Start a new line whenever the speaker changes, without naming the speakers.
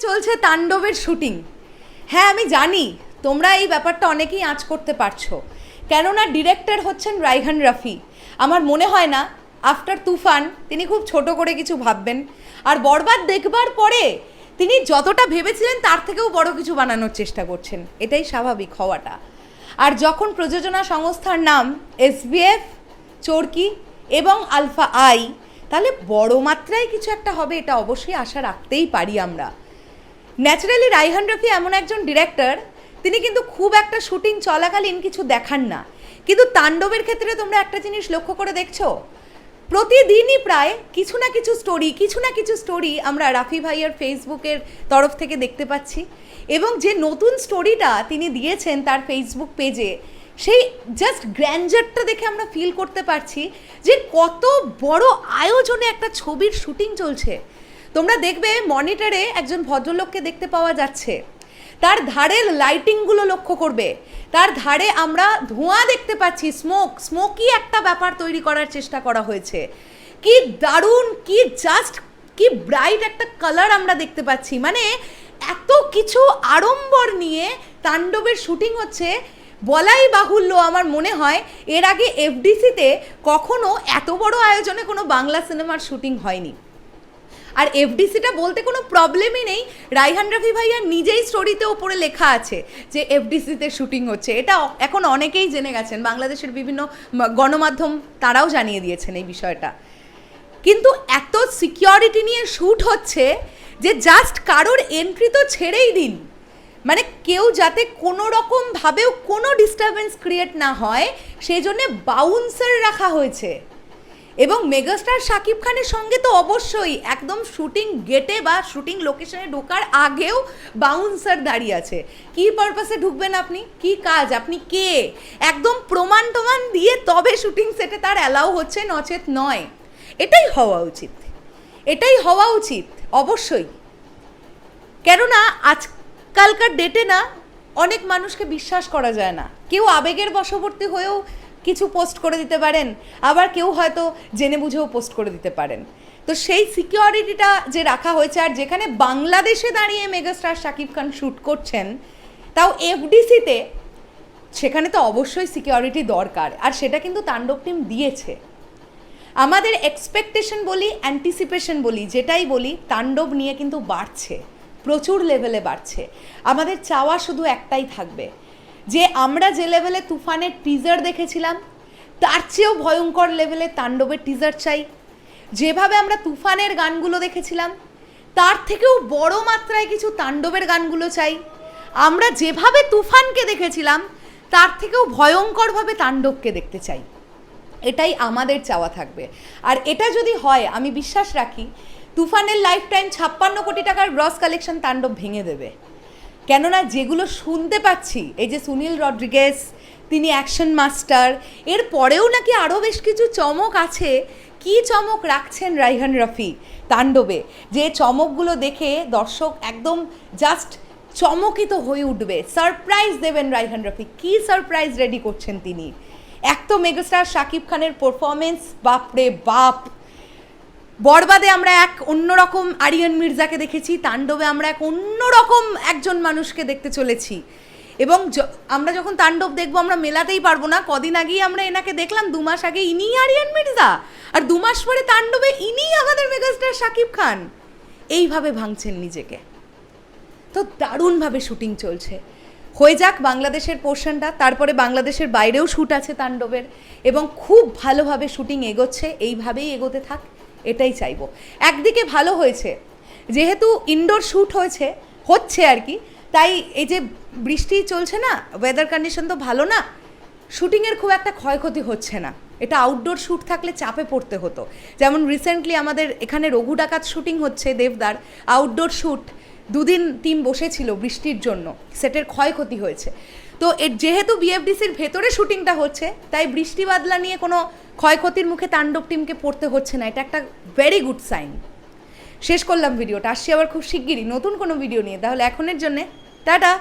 চলছে তাণ্ডবের শুটিং। হ্যাঁ আমি জানি, তোমরা এই ব্যাপারটা অনেকেই আঁচ করতে পারছ। কেননা ডিরেক্টর হচ্ছেন রাইহান রাফি। আমার মনে হয় না, আফটার তুফান, তিনি খুব ছোট করে কিছু ভাববেন। আর বরবাদ দেখবার পরে, তিনি যতটা ভেবেছিলেন তার থেকেও বড় কিছু বানানোর চেষ্টা করছেন। এটাই স্বাভাবিক হওয়াটা। আর যখন প্রযোজনা সংস্থার নাম এসবিএফ, চরকি এবং আলফা আই, তাহলে বড় মাত্রায় কিছু একটা হবে, এটা অবশ্যই আশা রাখতেই পারি আমরা। ন্যাচারালি রাইহান রফি এমন একজন ডিরেক্টর তিনি কিন্তু খুব একটা শুটিং চলাকালীন কিছু দেখান না। কিন্তু তাণ্ডবের ক্ষেত্রে তোমরা একটা জিনিস লক্ষ্য করে দেখছ? প্রতিদিনই প্রায় কিছু না কিছু স্টোরি কিছু না কিছু স্টোরি আমরা রাফি ভাইয়ের ফেসবুকের তরফ থেকে দেখতে পাচ্ছি। এবং যে নতুন স্টোরিটা তিনি দিয়েছেন তার ফেসবুক পেজে সেই জাস্ট গ্র্যান্ডারটা দেখে আমরা ফিল করতে পারছি যে কত বড় আয়োজনে একটা ছবির শুটিং চলছে। তোমরা দেখবে মনিটরে একজন ভদ্রলোককে দেখতে পাওয়া যাচ্ছে। তার ধারের লাইটিংগুলো লক্ষ্য করবে। তার ধারে আমরা ধোঁয়া দেখতে পাচ্ছি, স্মোক স্মোকই একটা ব্যাপার তৈরি করার চেষ্টা করা হয়েছে। কি দারুণ, কি জাস্ট, কি ব্রাইট একটা কালার আমরা দেখতে পাচ্ছি। মানে এত কিছু আড়ম্বর নিয়ে তাণ্ডবের শুটিং হচ্ছে। বলাই বাহুল্য আমার মনে হয়, এর আগে এফডিসিতে কখনো এত বড় আয়োজনে কোনো বাংলা সিনেমার শুটিং হয়নি। আর এফডিসিটা বলতে কোনো প্রবলেমই নেই। রাইহান রাফি ভাইয়া নিজেই স্টোরিতে ওপরে লেখা আছে যে এফডিসিতে শুটিং হচ্ছে। এটা এখন অনেকেই জেনে গেছেন। বাংলাদেশের বিভিন্ন গণমাধ্যম তারাও জানিয়ে দিয়েছেন এই বিষয়টা। কিন্তু এত সিকিউরিটি নিয়ে শ্যুট হচ্ছে যে জাস্ট কারোর এন্ট্রি তো ছেড়েই দিন। মানে কেউ যাতে কোনো রকমভাবেও কোনো ডিস্টারবেন্স ক্রিয়েট না হয় সেই জন্যে বাউন্সার রাখা হয়েছে। এবং মেগাস্টার শাকিব খানের সঙ্গে তো অবশ্যই একদম শুটিং গেটে বা শুটিং লোকেশনে ঢোকার আগেও বাউন্সার দাঁড়িয়ে আছে। কি পারপাসে ঢুকবেন আপনি? কি কাজ? আপনি কে? একদম প্রমাণ টমান দিয়ে তবে শুটিং সেটে তার অ্যালাউ হচ্ছে, নচেত নয়। এটাই হওয়া উচিত। এটাই হওয়া উচিত, অবশ্যই। কেননা, আজকালকার ডেটে না, অনেক মানুষকে বিশ্বাস করা যায় না। কেউ আবেগের বশবর্তী হয়েও কিছু পোস্ট করে দিতে পারেন, আবার কেউ হয়তো জেনে বুঝেও পোস্ট করে দিতে পারেন। তো সেই সিকিউরিটিটা যে রাখা হয়েছে, আর যেখানে বাংলাদেশে দাঁড়িয়ে মেগাস্টার শাকিব খান শ্যুট করছেন, তাও এফডিসিতে সেখানে তো অবশ্যই সিকিউরিটি দরকার, আর সেটা কিন্তু তাণ্ডব টিম দিয়েছে। আমাদের এক্সপেকটেশন বলি অ্যান্টিসিপেশন বলি, যেটাই বলি, তাণ্ডব নিয়ে কিন্তু বাড়ছে, প্রচুর লেভেলে বাড়ছে। আমাদের চাওয়া শুধু একটাই থাকবে যে আমরা যে লেভেলে তুফানের টিজার দেখেছিলাম, তার চেয়েও ভয়ঙ্কর লেভেলে তাণ্ডবের টিজার চাই। যেভাবে আমরা তুফানের গানগুলো দেখেছিলাম, তার থেকেও বড় মাত্রায় কিছু তাণ্ডবের গানগুলো চাই। আমরা যেভাবে তুফানকে দেখেছিলাম, তার থেকেও ভয়ঙ্করভাবে তাণ্ডবকে দেখতে চাই। এটাই আমাদের চাওয়া থাকবে। আর এটা যদি হয়, আমি বিশ্বাস রাখি, তুফানের লাইফ টাইম ছাপ্পান্ন কোটি টাকার গ্রস কালেকশন তাণ্ডব ভেঙে দেবে। কেননা যেগুলো শুনতে পাচ্ছি, এই যে সুনীল রড্রিগেস, তিনি অ্যাকশন মাস্টার, এর পরেও নাকি আরও বেশ কিছু চমক আছে। কি চমক রাখছেন রাইহান রফি তাণ্ডবে? যে চমকগুলো দেখে দর্শক একদম জাস্ট চমকিত হয়ে উঠবে। সারপ্রাইজ দেবেন রাইহান রফি। কি সারপ্রাইজ রেডি করছেন তিনি? এক তো মেগাস্টার শাকিব খানের পারফরমেন্স বাপরে বাপ! বরবাদে আমরা এক অন্যরকম আরিয়ান মির্জাকে দেখেছি, তাণ্ডবে আমরা এক অন্যরকম একজন মানুষকে দেখতে চলেছি। এবং আমরা যখন তাণ্ডব দেখব, আমরা মেলাতেই পারব না। কদিন আগেই আমরা এনাকে দেখলাম, দু মাস আগে ইনিই আরিয়ান মির্জা, আর দু মাস পরে তাণ্ডবে ইনিই আমাদের মেগাস্টার শাকিব খান। এইভাবে ভাঙছেন নিজেকে। তো দারুণভাবে শুটিং চলছে। হয়ে যাক বাংলাদেশের পোর্শনটা, তারপরে বাংলাদেশের বাইরেও শ্যুট আছে তাণ্ডবের, এবং খুব ভালোভাবে শুটিং এগোচ্ছে। এইভাবেই এগোতে থাক। এটাই চাইব। একদিকে ভালো হয়েছে, যেহেতু ইনডোর শ্যুট হয়েছে, হচ্ছে আর কি, তাই এই যে বৃষ্টি চলছে না ওয়েদার কন্ডিশন তো ভালো না শ্যুটিংয়ের খুব একটা ক্ষয়ক্ষতি হচ্ছে না। এটা আউটডোর শ্যুট থাকলে চাপে পড়তে হতো। যেমন রিসেন্টলি আমাদের এখানে রঘু ডাকাত শ্যুটিং হচ্ছে দেবদার আউটডোর শ্যুট দুদিন টিম বসেছিল বৃষ্টির জন্য সেটের ক্ষয়ক্ষতি হয়েছে। তো এর যেহেতু বিএফডিসির ভেতরে শুটিংটা হচ্ছে, তাই বৃষ্টি বাদলা নিয়ে কোনো ক্ষয়ক্ষতির মুখে তাণ্ডব টিমকে পড়তে হচ্ছে না, এটা একটা ভেরি গুড সাইন শেষ করলাম ভিডিওটা, আসছি আবার খুব শিগগিরই নতুন কোনো ভিডিও নিয়ে, তাহলে এখনের জন্যে, টাটা!